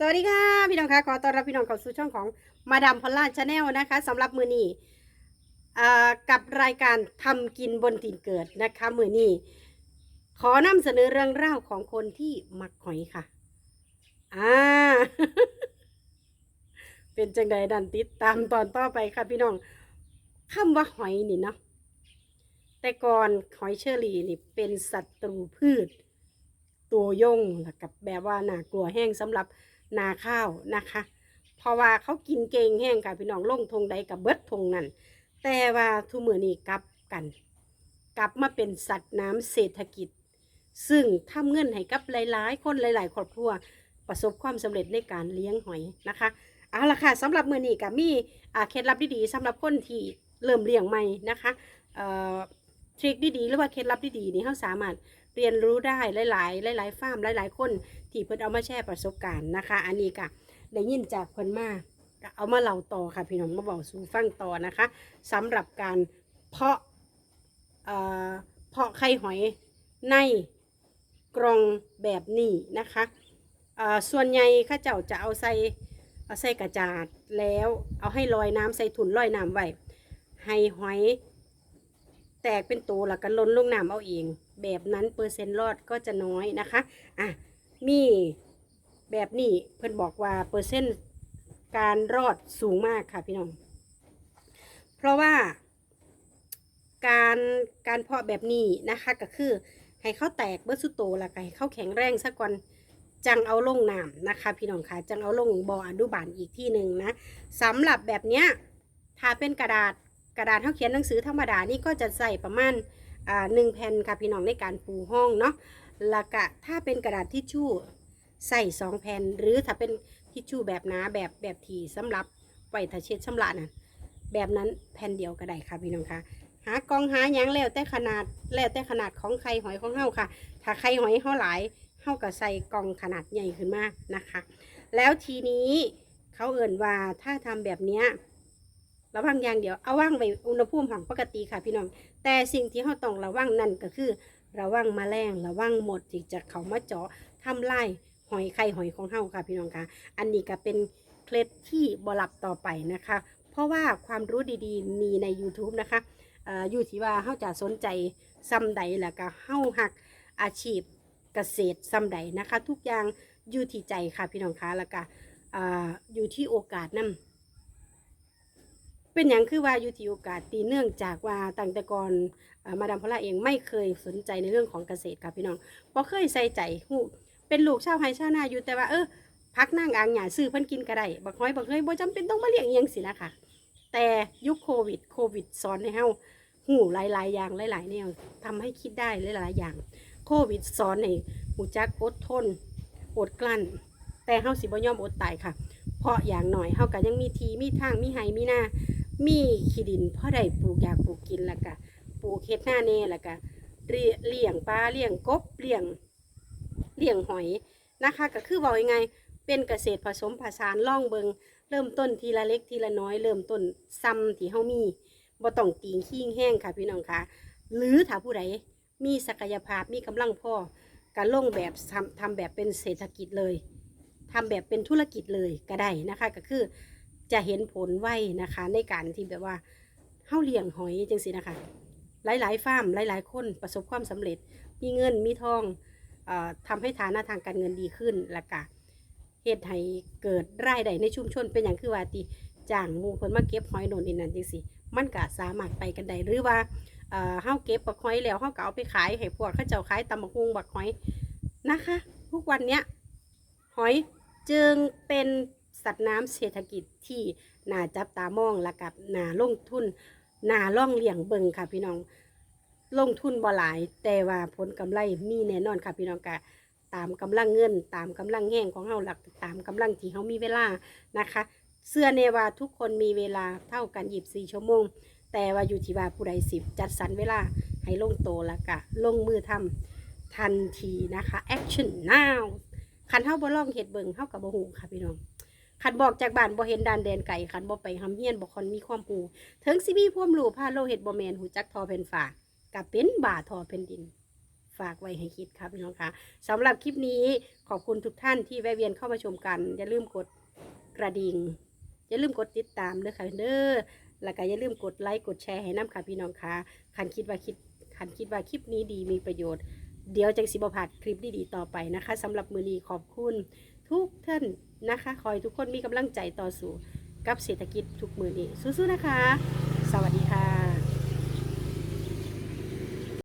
สวัสดีค่ะ พี่น้องคะขอต้อนรับพี่น้องเข้าสู่ช่องของมาดามพอลล่าชาแนลนะคะสำหรับมือนี้กับรายการทำกินบนถิ่นเกิดนะคะ มือนี้ขอนำเสนอเรื่องเล่าวของคนที่มักหอยค่ะอ่าเป็นจังใดดันติดตามตอนต่อไปค่ะพี่น้องคำว่าหอยนี่เนาะแต่ก่อนหอยเชอรี่นี่เป็นศัตรูพืช ตัวยงแล้วกับแบบว่าน่ากลัวแห้งสำหรับ นาข้าวนะคะ เพราะว่าเขากินเก่งแห้งค่ะพี่น้องลงทงใดกับเบิดทงนั่นแต่ว่าทุกมือนี้กลับกัน กลับมาเป็นสัตว์น้ำเศรษฐกิจ ซึ่งทำเงินให้กับหลายๆ คนหลาย ๆ ครอบครัวประสบความสำเร็จในการเลี้ยงหอยนะคะเอาละค่ะสำหรับมือนี้ก็มีอ่าเคล็ดลับดีๆสำหรับคนที่เริ่มเลี้ยงใหม่นะคะเทริคดีๆหรือว่าเคล็ดลับดีๆนี่เขาสามารถ เรียนรู้ได้หลายๆ หลายๆฟาร์มหลาย ๆ คนที่เพิ่นเอามาแชร์ประสบการณ์นะคะ อันนี้ก็ได้ยินจากเพิ่นมาก็เอามาเล่าต่อค่ะพี่น้องมาบอกสู่ฟังต่อนะคะสำหรับการเพาะเอ่อเพาะไข่หอยในกรงแบบนี้นะคะเอ่อส่วนใหญ่ข้าเจ้าจะเอาใส่เอาใส่กระจาดแล้วเอาให้ลอยน้ำใส่ถุนลอยน้ำไว้ให้หอย แตกเป็นตัวแล้วก็ล้นลงน้ำเอาเอง แบบนั้นเปอร์เซ็นต์รอดก็จะน้อยนะคะอะมีแบบนี้เพิ่อนบอกว่าเปอร์เซ็นต์การรอดสูงมากค่ะพี่น้อง เพราะว่า การการเพาะแบบนี้นะคะก็คือให้เขาแตกเบิดสุดโตแล้วก็ให้เขาแข็งแรงซะก่อนจังเอาลงน้ำนะคะ พี่น้องค่ะจังเอาลงบ่ออนุบาลอีกที่หนึ่งนะสำหรับแบบเนี้ยถ้าเป็นกระดาษ กระดาษเขาเขียนหนังสือธรรมดานี่ก็จะใส่ประมาณอ่าหนึ่งแผ่นค่ะพี่น้องในการปูห้องเนาะแล้วก็ถ้าเป็นกระดาษทิชชู่ใส่สองแผ่น หรือถ้าเป็นทิชชู่แบบหนาแบบแบบทีสำหรับไว้ถ้าเช็ดชำระน่ะแบบนั้นแผ่นเดียวก็ได้ค่ะพี่น้องค่ะหากองหายังแล้วแต่ขนาดแล้วแต่ขนาดของไข่หอยของเฮาค่ะ ถ้าไข่หอยเฮาหลายเฮาก็ใส่กองขนาดใหญ่ขึ้นมานะคะ แล้วทีนี้เขาเอ่นว่าถ้าทำแบบเนี้ย ระวังอย่างเดียวเอาว่างไว้อุณหภูมิของปกติค่ะพี่น้อง แต่สิ่งที่เราต้องระวังนั่นก็คือ ระวังแมลงระวังหมดที่จะเขามาเจาะทำลายหอยไข่หอยของเฮาค่ะพี่น้องค่ะ อันนี้ก็เป็นเคล็ดที่บลับต่อไปนะคะ เพราะว่าความรู้ดีๆ มีใน YouTube นะคะออยู่ที่ว่าเฮาจะสนใจซ้ำใดแล้วก็เฮาหักอาชีพเกษตรซ้ำใดนะคะ ทุกอย่างอยู่ที่ใจค่ะพี่น้องคะแล้วก็อยู่ที่โอกาสนั่น เป็นอย่างคือว่ายู่ที่โอกาสตีเนื่องจากว่าตั้งแต่ก่อนมาดามพลาเองไม่เคยสนใจในเรื่องของเกษตรค่ะพี่น้องเพราะเคยใส่ใจหูเป็นลูกชาวไฮชาวนาอยู่แต่ว่าเออพักนั่งอ่างหยาซื้อเพิ่นกินก็ได้บักห้อยบักเฮยบ่จำเป็นต้องมาเลี้ยงเองสินะคะแต่ยุคโควิดโควิดสอนให้เฮาหูหลายๆอย่างหลายๆแนวทำให้คิดได้หลายๆอย่าง โควิดสอนให้หูจักอดทนอดกลั้น แต่เฮาสิบ่ยอมอดตายค่ะ เพราะอย่างหน่อยเฮาก็ยังมีทีมีทางมีไหมีหน้า มีขี้ดินพ่อได้ปลูกอยากปลูกกินแล้วก็ปลูกเฮ็ดหน้าเน่แล้วก็เลี้ยเรียงปลาเลี้ยงกบเลี้ยงเลี้ยงหอยนะคะ ก็คือบอกยังไงเป็นเกษตรผสมผสานล่องเบิงเริ่มต้นทีละเล็กทีละน้อยเริ่มต้นซ้ำที่เฮามีบ่ต้องตีงขี้งแห้งค่ะพี่น้องค่ะ หรือถ้าผู้ใดมีศักยภาพมีกำลังพอการลงแบบทำทำแบบเป็นเศรษฐกิจเลยทำแบบเป็นธุรกิจเลยก็ได้นะคะ ก็คือ จะเห็นผลไวนะคะ ในการที่แบบว่าเฮาเลี้ยงหอยจังสินะคะ หลายๆฟาร์มหลาย ๆ คนประสบความสำเร็จ มีเงินมีทองออทำให้ฐานะทางการเงินดีขึ้นและกะเหตุให้เกิดรายได้ในชุมชนเป็นอย่างคือว่าติจ้างมูเพิ่นมาเก็บหอยโน่นนี่นั่นจังสิมันก็สามารถไปกันได้หรือว่าเฮาเก็บบักหอยแล้วเฮาก็เอาไปขายให้พวกเขาเจ้าขายตำบักฮุงบักหอยนะคะทุกวันเนี้ยหอยจึงเป็น สัตว์น้ำเศรษฐกิจที่น่าจับตามองและกับน่าลงทุนน่าล่องเลี้ยงเบิงค่ะพี่น้อง ลงทุนบ่หลาย แต่ว่าผลกำไรมีแน่นอนค่ะพี่น้องกะตามกำลังเงิน ตามกำลังแห้งของเฮาหลักตามกำลังที่เฮามีเวลานะคะ เสื้อเนว่าทุกคนมีเวลาเท่ากัน24ชั่วโมง แต่ว่าอยู่ที่ว่าผู้ใดสิบจัดสรรเวลาให้ลงโตแล้วกะลงมือทำทันทีนะคะ action now คันเฮาบ่ลองเฮ็ดเบิงเฮาก็บ่ฮู้ค่ะพี่น้อง ขันบอกจากบ้านบ่เห็นดานแดนไก่ขันบ่ไปหำเฮียนบ่คอนมีความรู้ถึงสิมีความรู้พาโลเฮ็ดบ่แมนหูจักทอแผ่นฟ้าก็เป็นบ่าทอแผ่นดิน ฝากไว้ให้คิดครับพี่น้องคะสำหรับคลิปนี้ขอบคุณทุกท่านที่แวะเวียนเข้ามาชมกัน อย่าลืมกดกระดิ่งอย่าลืมกดติดตามเด้อค่ะเด้อแล้วก็อย่าลืมกดไลค์กดแชร์ให้น้ำค่ะพี่น้องคะคันคิดว่าคิดคันคิดว่าคลิปนี้ดีมีประโยชน์เดี๋ยวจังสิบพลาดคลิปดีๆต่อไปนะคะสำหรับมือนีขอบคุณ ทุกท่านนะคะ ขอให้ทุกคนมีกำลังใจต่อสู้กับเศรษฐกิจทุกมือนี้สู้ๆนะคะ สวัสดีค่ะ